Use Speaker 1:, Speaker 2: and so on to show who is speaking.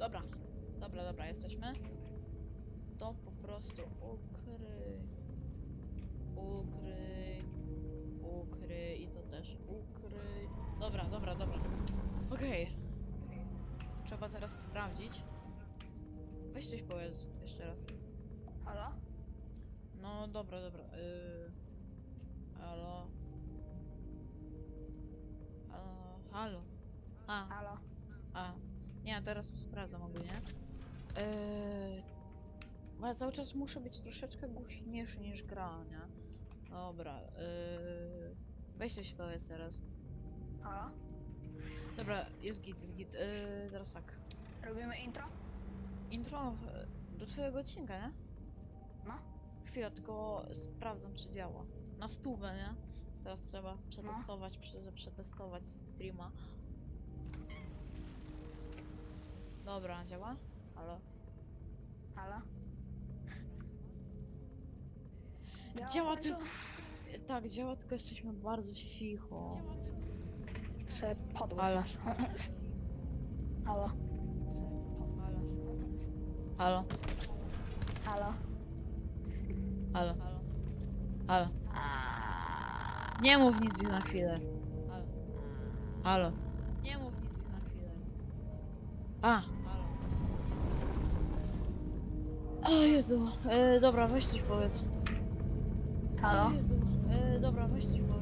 Speaker 1: Dobra, dobra, dobra, jesteśmy. To po prostu ukryj. Ukryj. Ukryj i to też ukryj. Dobra, dobra, dobra. Okej. Trzeba zaraz sprawdzić. Weź coś powiedz jeszcze raz.
Speaker 2: Halo?
Speaker 1: No dobra, dobra. Yy... Nie, teraz sprawdzam ogólnie. Yy... Ale cały czas muszę być troszeczkę głośniejszy niż gra, nie? Dobra, yy... Weź coś powiedz teraz.
Speaker 2: Halo?
Speaker 1: Dobra, jest git, jest git. Yy, teraz tak.
Speaker 2: Robimy intro?
Speaker 1: Intro e, do twojego odcinka, nie?
Speaker 2: No.
Speaker 1: Chwila, tylko sprawdzam, czy działa. Na stówę, nie? Teraz trzeba przetestować, prze, przetestować streama. Dobra, działa? Halo?
Speaker 2: Halo?
Speaker 1: Działa
Speaker 2: w
Speaker 1: ty-
Speaker 2: końcu?
Speaker 1: E, Tak, działa, tylko jesteśmy bardzo cicho.
Speaker 2: Se podłe.
Speaker 1: Halo?
Speaker 2: Halo?
Speaker 1: Halo? Halo?
Speaker 2: Halo?
Speaker 1: Halo? Halo? Nie mów nic na chwilę. Halo? Halo? Nie mów nic na chwilę. A! Halo? O Jezu, e, dobra, weź coś powiedz. O
Speaker 2: Halo?
Speaker 1: Jezu, e, dobra, weź coś powiedz.